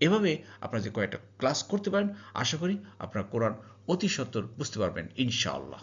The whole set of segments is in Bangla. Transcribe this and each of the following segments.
এভাবে আপনারা যে কয়েকটা ক্লাস করতে পারেন, আশা করি আপনারা কোরআন অতি সত্তর বুঝতে পারবেন, ইনশাআল্লাহ।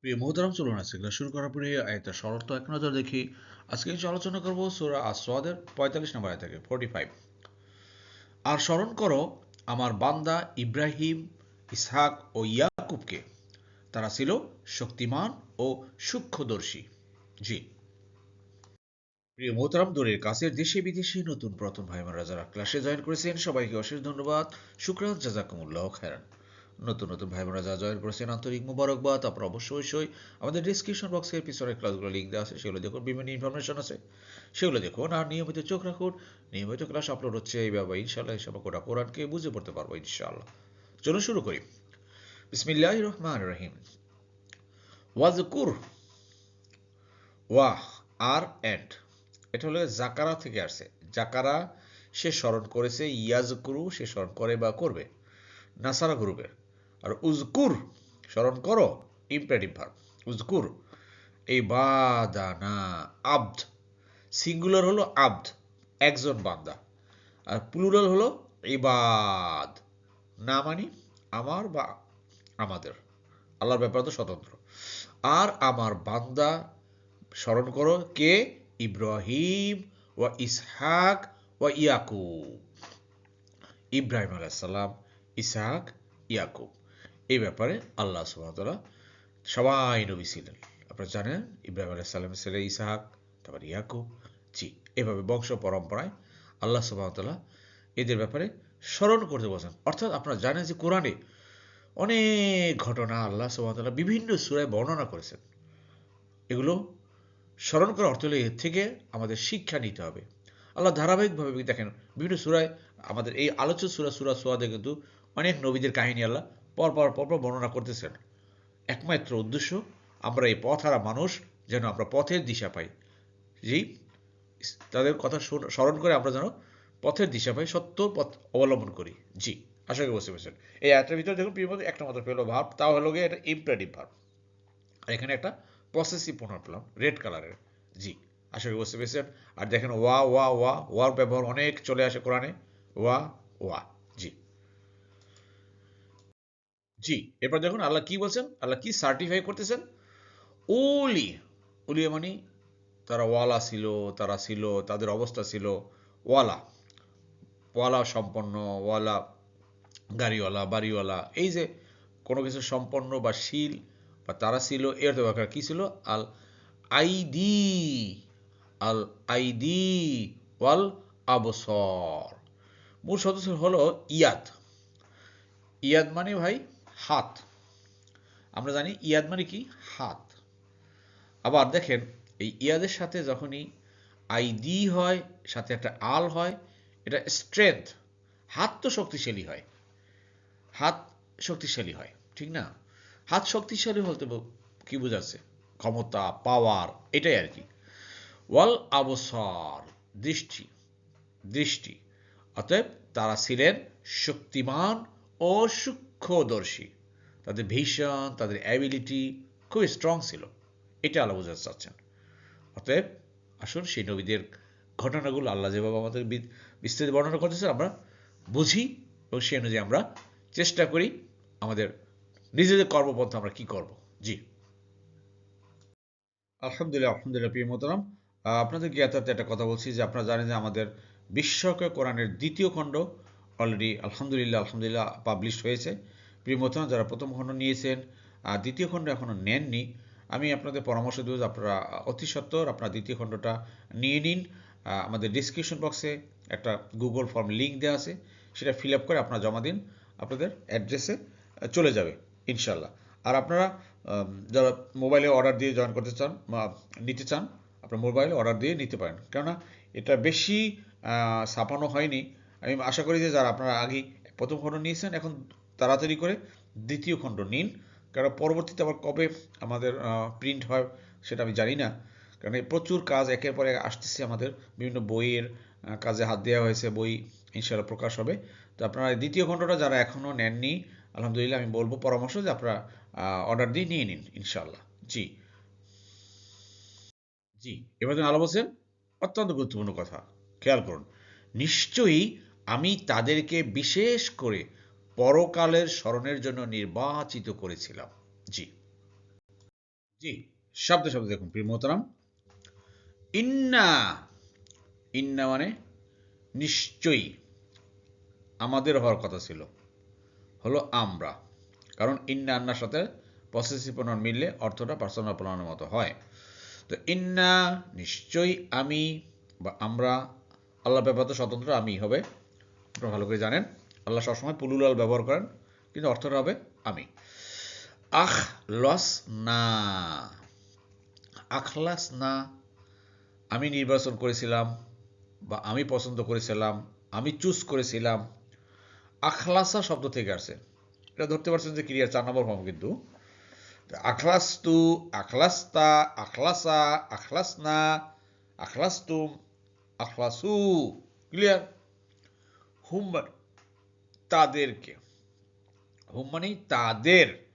প্রিয় মোহতারাম চলুন আজকে শুরু করার পরে একটা শরত এক নজর দেখি। আজকে কিছু আলোচনা করব সুরা আসওয়াদের পঁয়তাল্লিশ নম্বর আয় থেকে ফোর্টি ফাইভ আর স্মরণ করো আমার বান্দা ইব্রাহিম, ইসহাক ও ইয়াকুবকে। তারা ছিল শক্তিমান ও সূক্ষ্মদর্শী। জি। প্রিয় মোহতারাম, দূরের কাছের দেশে বিদেশে নতুন প্রথম ভাই বোনেরা যারা ক্লাসে জয়েন করেছেন। সবাইকে অশেষ ধন্যবাদ। শুক্রাত জাজাকুমুল্লাহ খেরান নতুন নতুন ভাই বোনেরা যারা জয়েন করেছেন। আন্তরিক মুবারকবাদ। আপনারা অবশ্যই অবশ্যই আমাদের ডিসক্রিপশন বক্সের পিছনে ক্লাসগুলো লিঙ্ক দেওয়া আছে, সেগুলো দেখুন, বিভিন্ন ইনফরমেশন আছে। সেগুলো দেখুন আর নিয়মিত চোখ রাখুন। নিয়মিত ক্লাস আপলোড হচ্ছে এইভাবে ইনশাল্লাহ হিসাবে গোটা কোরআনকে বুঝে পড়তে পারব, ইনশাআল্লাহ। চলুন শুরু করি। বিসমিল্লাহ রহমান রহিম। ওয়াজকুর। ওয়াহ, আর অ্যান্ড এটা হলো জাকারা থেকে আসছে। জাকারা সে স্মরণ করেছে ইয়াজকুরু সে স্মরণ করে বা করবে। নাসারা গ্রুপের। আর উজকুর স্মরণ করো ইম্পারেটিভ ভার্ব উজকুর এই বাদানা আব্দ। সিঙ্গুলার হলো আব্দ, একজন বান্দা। আর প্লুরাল হলো ইবাদ। না মানি আমার বা আমাদের। আল্লাহর ব্যাপার তো স্বতন্ত্র। আর আমার বান্দা স্মরণ করো কে? ইব্রাহিম ওয়া ইসহাক ওয়া ইয়াকুব ইব্রাহিম আলাইসাল্লাম ইসহাক ইয়াকুব এই ব্যাপারে আল্লাহ সুবাহতাল্লাহ সবাই নবী ছিলেন। আপনারা জানেন, ইব্রাহিম আলাইসাল্লামের ছেলে ইসহাক, তারপর ইয়াকুব। জি, এভাবে বংশ পরম্পরায় আল্লাহ সুবাহতাল্লাহ এদের ব্যাপারে স্মরণ করতে বলছেন। অর্থাৎ আপনারা জানেন যে কোরআনে অনেক ঘটনা আল্লাহ সুবাহতাল্লাহ বিভিন্ন সুরায় বর্ণনা করেছেন। এগুলো স্মরণ করার অর্থ হলে এর থেকে আমাদের শিক্ষা নিতে হবে। আল্লাহ ধারাবাহিকভাবে দেখেন, বিভিন্ন সুরায় আমাদের এই আলোচ্য সুরা সুরা সোয়াদে কিন্তু অনেক নবীদের কাহিনী আল্লাহ পরপর পরপর বর্ণনা করতেছেন। একমাত্র উদ্দেশ্য, আমরা এই পথহারা মানুষ যেন আমরা পথের দিশা পাই। যেই তাদের কথা স্মরণ করে আমরা যেন পথের দিশা পাই, সত্য পথ অবলম্বন করি। জি, আশা করি বুঝতে পেরেছেন। এই একটার ভিতরে দেখুন, প্রিয় একটা মাত্র পেল ভাব, তাও হলো গিয়ে এটা ইম্পারেটিভ ভাব আর এখানে একটা প্রসেসিভ প্রোনাউন পেলাম রেড কালারের জি, আশা করি বুঝতে পেরেছেন। আর দেখেন, ওয়া ওয়া ওয়া, ওয়ার ব্যবহার অনেক চলে আসে কোরআনে। ওয়া ওয়া, জি। জি, এরপর দেখুন আল্লাহ কি বলছেন? আল্লাহ কি সার্টিফাই করতেছেন? ওলি ওলি মানে তারা ওয়ালা ছিল, তারা ছিল, তাদের অবস্থা ছিল ওয়ালা। ওয়ালা সম্পন্ন, ওয়ালা গাড়িওয়ালা, বাড়িওয়ালা, এই যে কোনো কিছু সম্পন্ন বা শিল বা তারা ছিল এর দরকার কি ছিল? আল আইডি আল আইডি ওয়াল আবসর। মূল সদস্য হলো ইয়াদ। ইয়াদ মানে ভাই হাত। আমরা জানি ইয়াদ মানে কি? হাত। আবার দেখেন, এই ইয়াদের সাথে যখনই আইডি হয়, সাথে একটা আল হয়, এটা স্ট্রেংথ হাত তো শক্তিশালী হয়। হাত শক্তিশালী হয়, ঠিক না? হাত শক্তিশালী বলতে কি বোঝাচ্ছে? ক্ষমতা পাওয়ার এটাই আর কি। ওয়াল আবসর, দৃষ্টি দৃষ্টি। অতএব তারা ছিলেন শক্তিমান ও সূক্ষ্মদর্শী। তাদের ভিশন তাদের অ্যাবিলিটি খুবই স্ট্রং ছিল। এটা আল্লাহ বোঝাতে চাচ্ছেন। অতএব আসুন সেই নবীদের ঘটনাগুলো আল্লাহ যেভাবে আমাদের বি- বিস্তারিত বর্ণনা করতেছে আমরা বুঝি এবং সেই অনুযায়ী আমরা চেষ্টা করি আমাদের নিজেদের কর্মপন্থা আমরা কি করব? জি। আলহামদুলিল্লাহ আলহামদুলিল্লাহ প্রিয় মোহতারাম। আহ, আপনাদের জ্ঞাতার্থে একটা কথা বলছি যে আপনারা জানেন যে আমাদের বিশ্বকে কোরআনের দ্বিতীয় খণ্ড অলরেডি আলহামদুলিল্লাহ আলহামদুলিল্লাহ পাবলিশ হয়েছে। প্রিয় মোহতারাম যারা প্রথম খণ্ড নিয়েছেন আর দ্বিতীয় খণ্ড এখনও নেননি আমি আপনাদের পরামর্শ দেব যে আপনারা অতি সত্বর আপনারা দ্বিতীয় খণ্ডটা নিয়ে নিন। আমাদের ডিসক্রিপশন বক্সে একটা গুগল ফর্ম লিঙ্ক দেওয়া আছে সেটা ফিল আপ করে আপনারা জমা দিন আপনাদের অ্যাড্রেসে চলে যাবে। ইনশাল্লাহ আর আপনারা যারা মোবাইলে অর্ডার দিয়ে জয়েন করতে চান বা নিতে চান, আপনার মোবাইলে অর্ডার দিয়ে নিতে পারেন। কেননা এটা বেশি ছাপানো হয়নি। আমি আশা করি যে যারা আপনারা আগে প্রথম খণ্ড নিয়েছেন, এখন তাড়াতাড়ি করে দ্বিতীয় খণ্ড নিন। কারণ পরবর্তীতে আবার কবে আমাদের প্রিন্ট হয় সেটা আমি জানি না। কারণ প্রচুর কাজ একের পর এক আসতেছে আমাদের। বিভিন্ন বইয়ের কাজে হাত দেওয়া হয়েছে, বই ইনশাল্লাহ প্রকাশ হবে। তো আপনারা দ্বিতীয় খণ্ডটা যারা এখনও নেননি আলহামদুলিল্লাহ আমি বলব পরামর্শ যে আপনারা অর্ডার দিয়ে নিয়ে নিন ইনশাল্লাহ জি। জি, এবার আলো বলছেন, অত্যন্ত গুরুত্বপূর্ণ কথা, খেয়াল করুন। নিশ্চয়ই আমি তাদেরকে বিশেষ করে পরকালের স্মরণের জন্য নির্বাচিত করেছিলাম। জি। জি, শব্দ শব্দ দেখুন, প্রিয় মোহতারাম। ইন্না ইন্না মানে নিশ্চয়ই আমাদের হওয়ার কথা ছিল। হলো আমরা। কারণ ইন্না আন্নার সাথে পসেসিভ প্রণয়ন মিললে অর্থটা পার্সোনাল প্রণয়নের মতো হয়। তো ইন্না নিশ্চয়ই আমি বা আমরা আল্লাহ ব্যবহার স্বতন্ত্র আমি হবে। আপনারা ভালো করে জানেন। আল্লাহ সবসময় পুলুলাল ব্যবহার করেন, কিন্তু অর্থটা হবে আমি। আখ লস না আখলাস না আমি নির্বাচন করেছিলাম বা আমি পছন্দ করেছিলাম, আমি চুজ করেছিলাম আখলাসা শব্দ থেকে আসছে। এটা ধরতে পারছেন যে ক্রিয়ার চার নম্বর ফর্ম কিন্তু। আখলাস্তু, আখলাস্তা, আখলাসা, আখলাসনা, আখলাস্তুম, আখলাসু। ক্লিয়ার হুম মানে তাদেরকে। হুম মানে তাদের।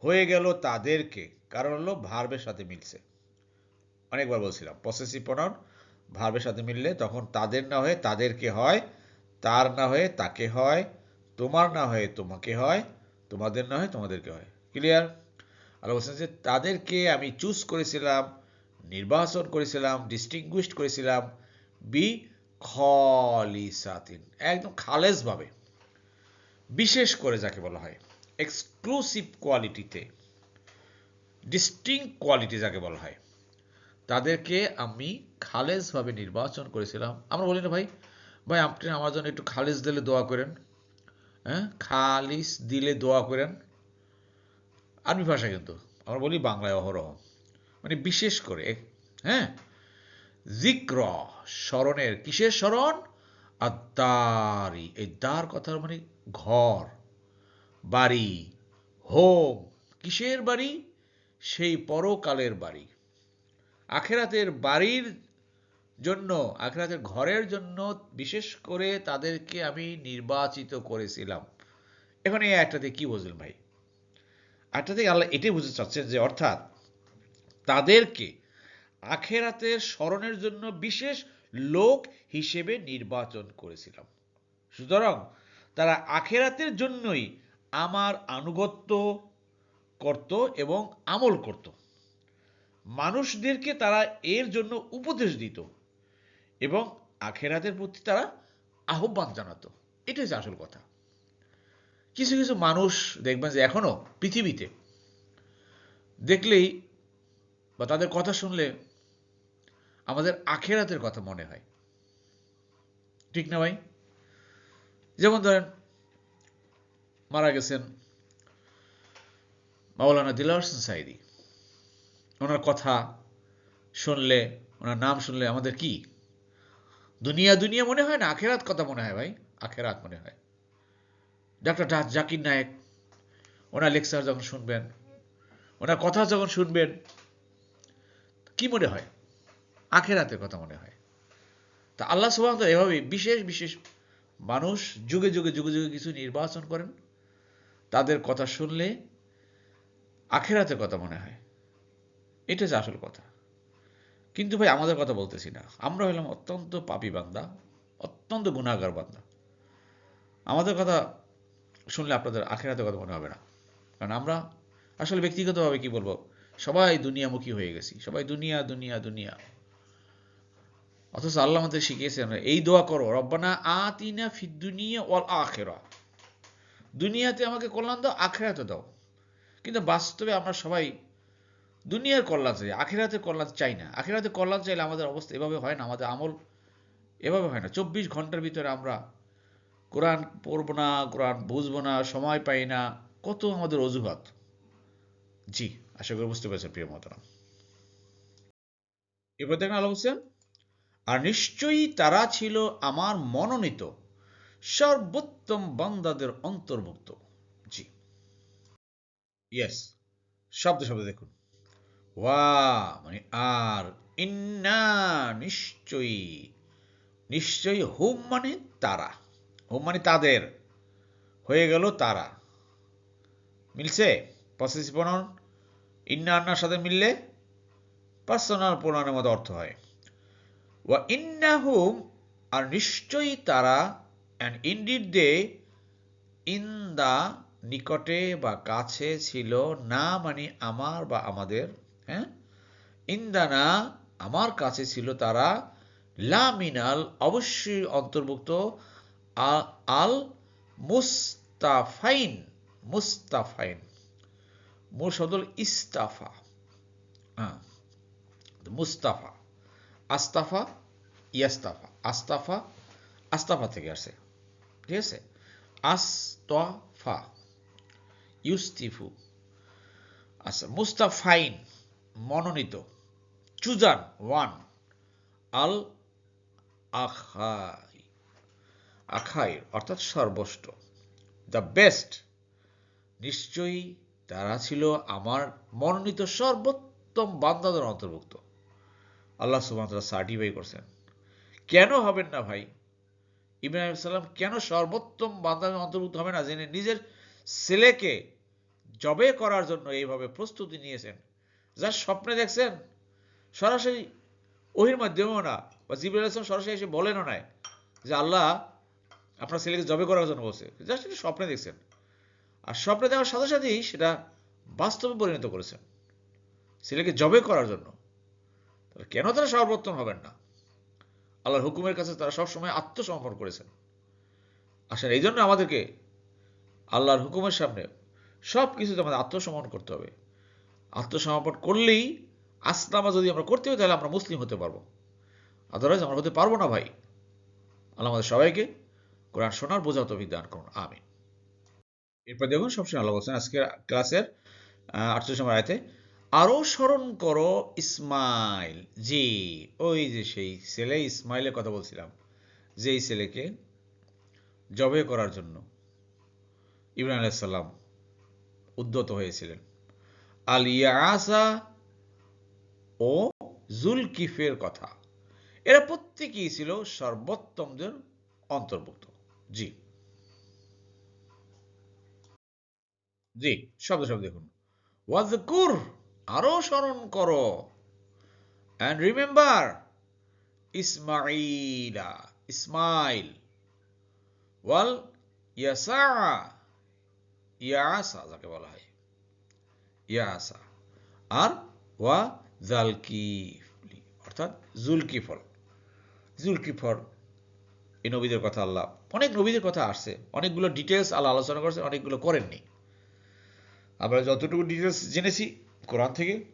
হয়ে গেল তাদেরকে। কারণ হলো ভার্বের সাথে মিলছে। অনেকবার বলছিলাম পসেসিভ প্রনাউন ভার্বের সাথে মিললে তখন তাদের না হয়ে তাদেরকে হয়, তার না হয়ে তাকে হয় তোমার না হয়ে তোমাকে হয়, তোমাদের না হয় তোমাদেরকে হয়। ক্লিয়ার আল্লাহ বলছেন যে, তাদেরকে আমি চুজ করেছিলাম, নির্বাচন করেছিলাম ডিস্টিংগুইশড করেছিলাম বি খলিসাতিন একদম খালেজভাবে। বিশেষ করে যাকে বলা হয় এক্সক্লুসিভ কোয়ালিটিতে ডিস্টিং কোয়ালিটি যাকে বলা হয়, তাদেরকে আমি খালেজভাবে নির্বাচন করেছিলাম। আমরা বলি না ভাই ভাই আপনি আমার জন্য একটু খালেজ দিলে দোয়া করেন। হ্যাঁ? খালিস দিলে দোয়া করেন। আরবি ভাষা কিন্তু, আমরা বলি বাংলায় অহরহ। মানে বিশেষ করে হ্যাঁ? জিক্র, স্মরণের কিসের স্মরণ? আর দারি এই দার কথার মানে ঘর, বাড়ি, হোম। কিসের বাড়ি? সেই পরকালের বাড়ি। আখেরাতের বাড়ির জন্য, আখেরাতের ঘরের জন্য বিশেষ করে তাদেরকে আমি নির্বাচিত করেছিলাম। এখন এই একটাতে কি বুঝলেন ভাই? একটা থেকে আল্লাহ এটাই বুঝতে চাচ্ছেন যে অর্থাৎ তাদেরকে আখেরাতের স্মরণের জন্য বিশেষ লোক হিসেবে নির্বাচন করেছিলাম। সুতরাং তারা আখেরাতের জন্যই আমার আনুগত্য করত এবং আমল করত। মানুষদেরকে তারা এর জন্য উপদেশ দিত। এবং আখেরাতের প্রতি তারা আহ্বান জানাতো। এটাই হচ্ছে আসল কথা। কিছু কিছু মানুষ দেখবেন যে এখনও পৃথিবীতে দেখলেই বা তাদের কথা শুনলে আমাদের আখেরাতের কথা মনে হয়। ঠিক না ভাই? যেমন ধরেন, মারা গেছেন মাওলানা হোসেন সাইদি ওনার কথা শুনলে, ওনার নাম শুনলে আমাদের কি দুনিয়া দুনিয়া মনে হয় না, আখেরাত কথা মনে হয় ভাই, আখেরাত মনে হয়। ডাক্তার জাকির নায়েক, ওনার লেকচার যখন শুনবেন, ওনার কথা যখন শুনবেন, কি মনে হয়? আখেরাতের কথা মনে হয়। তা আল্লাহ সুবাহ এভাবে বিশেষ বিশেষ মানুষ যুগে যুগে যুগে যুগে কিছু নির্বাচন করেন, তাদের কথা শুনলে আখেরাতের কথা মনে হয়। এটা হচ্ছে আসল কথা। কিন্তু ভাই, আমাদের কথা বলতেছি না। আমরা হলাম অত্যন্ত পাপি বান্দা, অত্যন্ত গুণাগার বান্দা। আমাদের কথা শুনলে আপনাদের আখেরাতের কথা মনে হবে না। কারণ আমরা আসলে ব্যক্তিগতভাবে কি বলব, সবাই দুনিয়ামুখী হয়ে গেছি। সবাই দুনিয়া দুনিয়া দুনিয়া। অথচ আল্লাহ আমাদের শিখিয়েছেন, এই দোয়া করো, রব্বানা আতিনা ফিদ দুনিয়া ওয়াল আখেরা। দুনিয়াতে আমাকে কল্যাণ দাও, আখেরাতে দাও। কিন্তু বাস্তবে আমরা সবাই দুনিয়ার কল্যাণ চাই আখেরাতে কল্যাণ চাই না। আখেরাতে কল্যাণ চাইলে আমাদের অবস্থা এভাবে হয় না, আমাদের আমল এভাবে হয় না। চব্বিশ ঘণ্টার ভিতরে আমরা কোরআন পড়ব না, কোরআন বুঝব না, সময় পাই না, কত আমাদের অজুহাত। জি, আশা করি বুঝতে পেরেছেন প্রিয় মতরাম এরপর দেখেন আল্লাহ হোসেন আর নিশ্চয়ই তারা ছিল আমার মনোনীত, সর্বোত্তম বান্দাদের অন্তর্ভুক্ত। জি। ইয়েস শব্দ শব্দ দেখুন। ওয়া মানে আর, ইন্না নিশ্চয়ই নিশ্চয়ই হুম মানে তারা, হুম মানে তাদের, হয়ে গেল তারা। মিলছে? পসেসিভ প্রনাউন ইন্না আন্নার সাথে মিললে পার্সোনাল প্রনাউনের মতো অর্থ হয়। ওয়া ইন্নাহুম আর নিশ্চয়ই তারা অ্যান্ড ইনডিড দে ইন নিকটে বা কাছে ছিল না মানে আমার বা আমাদের হ্যাঁ? ইন্দানা, আমার কাছে ছিল তারা লামিনাল, অবশ্যই অন্তর্ভুক্ত আল মুস্তাফাইন মুস্তাফাইন। মূল ইস্তাফা। হ্যাঁ মুস্তাফা। আস্তাফা, ইয়াস্তাফা। আস্তাফা আস্তাফা থেকে আসে। ঠিক আছে? আস্তফা। ইউস্তিফু। আচ্ছা মুস্তাফাইন। মনোনীত। Chosen, one. আল আখাই। আখাই অর্থাৎ সর্বষ্ট। The best. নিশ্চয়ই তারা ছিল আমার মনোনীত সর্বোত্তম বান্দাদের অন্তর্ভুক্ত। আল্লাহ সুবাহতাল্লাহ সার্টিফাই করছেন। কেন হবেন না ভাই? ইব্রাহিম সাল্লাম কেন সর্বোত্তম বান্দাদের অন্তর্ভুক্ত হবে না? যিনি নিজের ছেলেকে জবে করার জন্য এইভাবে প্রস্তুতি নিয়েছেন। যার স্বপ্নে দেখছেন, সরাসরি ওহির মাধ্যমেও না, বা জিবুল ইসলাম সরাসরি এসে বলেনও নাই যে আল্লাহ আপনার ছেলেকে জবে করার জন্য বলছে। জাস্ট একটু স্বপ্নে দেখছেন। আর স্বপ্নে দেওয়ার সাথে সাথেই সেটা বাস্তবে পরিণত করেছেন। ছেলেকে জবে করার জন্য। তাহলে কেন তারা সর্বোত্তম হবেন না? আল্লাহর হুকুমের কাছে তারা সবসময় আত্মসমর্পণ করেছেন। আসলে এই জন্য আমাদেরকে আল্লাহর হুকুমের সামনে সব কিছুতে আমাদের আত্মসমর্পণ করতে হবে। আত্মসমর্পণ করলেই আসলামা যদি আমরা করতে হয় তাহলে আমরা মুসলিম হতে পারব। আদারওয়াইজ আমরা হতে পারব না ভাই। আল্লাহ আমাদের সবাইকে কোরআন শোনার বোঝা তো দান করুন। আমি এরপর দেখুন সবসময় আল্লাহ বলছেন আজকের ক্লাসের আটচল্লিশ নম্বর আয়তে আরও স্মরণ করো ইসমাইল। জি, ওই যে সেই ছেলে ইসমাইলের কথা বলছিলাম। যেই ছেলেকে জবে করার জন্য ইব্রাহিম আলাইসাল্লাম উদ্যত হয়েছিলেন। আল ইয়াসা ও জুলকিফের কথা। এরা প্রত্যেকেই ছিল সর্বোত্তমদের অন্তর্ভুক্ত। জি। জি, শব্দ শব্দ দেখুন। ওয়াজকুর আরও স্মরণ করো। অ্যান্ড রিমেম্বার ইসমাইলা ইসমাইল। ওয়াল ইয়াসা ইয়াসা যাকে বলা হয়। ইয়াসা। আর ওয়া জালকিফলি অর্থাৎ জুলকিফল। জুলকিফর এই নবীদের কথা আল্লাহ, অনেক নবীদের কথা আসছে, অনেকগুলো ডিটেলস আল্লাহ আলোচনা অনেকগুলো করেননি। আমরা যতটুকু ডিটেলস জেনেছি, কোরআন থেকে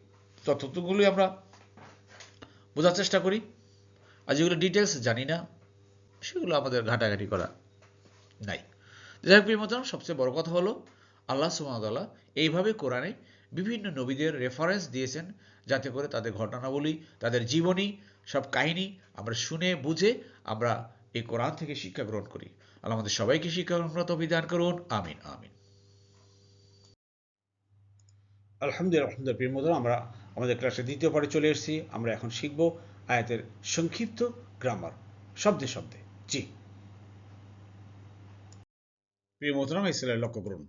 আমরা বোঝার চেষ্টা করি। আর যেগুলো ডিটেলস জানি না, সেগুলো আমাদের ঘাটাঘাটি করা নাই। যাই হোক, প্রিয় সবচেয়ে বড় কথা হলো, আল্লাহ এইভাবে কোরআনে বিভিন্ন নবীদের রেফারেন্স দিয়েছেন যাতে করে তাদের ঘটনাবলী, তাদের জীবনী, সব কাহিনী আমরা শুনে, বুঝে আমরা এই কোরআন থেকে শিক্ষা গ্রহণ করি। আল্লাহ আমাদের সবাইকে শিক্ষা করার অভিধান করুন। আমিন আমিন। আলহামদুলিল্লাহ আলহামদুলিল্লাহ, প্রিয় আমরা আমাদের ক্লাসে দ্বিতীয় পারে চলে এসেছি। আমরা এখন শিখব আয়াতের সংক্ষিপ্ত গ্রামার শব্দে শব্দে। জি। প্রিয় মোহতরাম ইসলাম লক্ষ্য করুন।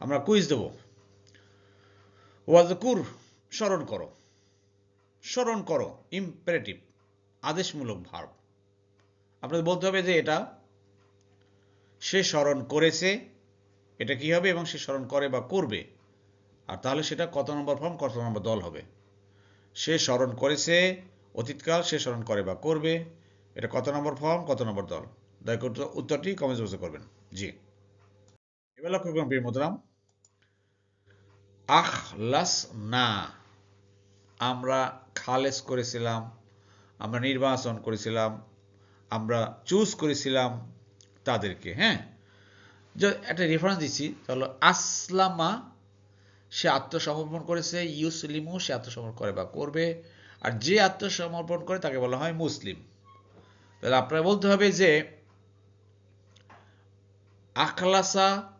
আমরা কুইজ দেব। ওয়াজকুর, স্মরণ করো। স্মরণ করো ইম্পারেটিভ আদেশমূলক ভার্ব আপনাদের বলতে হবে যে এটা, সে স্মরণ করেছে, এটা কি হবে এবং সে স্মরণ করে বা করবে? আর তাহলে সেটা কত নম্বর ফর্ম কত নম্বর দল হবে? সে স্মরণ করেছে, অতীতকাল সে স্মরণ করে বা করবে। এটা কত নম্বর ফর্ম কত নম্বর দল? দয়া করে উত্তরটি কমেন্ট করবেন। জি। এবার লক্ষ্য করুন প্রিয় মোদরাম আখ লাস না। আমরা খালেস করেছিলাম, আমরা নির্বাচন করেছিলাম, আমরা চুজ করেছিলাম তাদেরকে হ্যাঁ? একটা রেফারেন্স দিচ্ছি, তাহলে আসলামা, সে আত্মসমর্পণ করেছে ইউসলিমও সে আত্মসমর্পণ করে বা করবে, আর যে আত্মসমর্পণ করে তাকে বলা হয় মুসলিম। তাহলে আপনার বলতে হবে যে, আখলাসা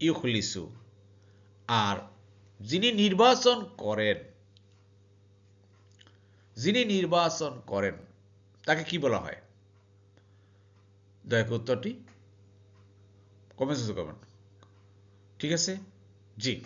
ইউখলিসু আর যিনি নির্বাচন করেন, যিনি নির্বাচন করেন, তাকে কি বলা হয়? দয়া উত্তরটি কমেন্ট ঠিক আছে? জি।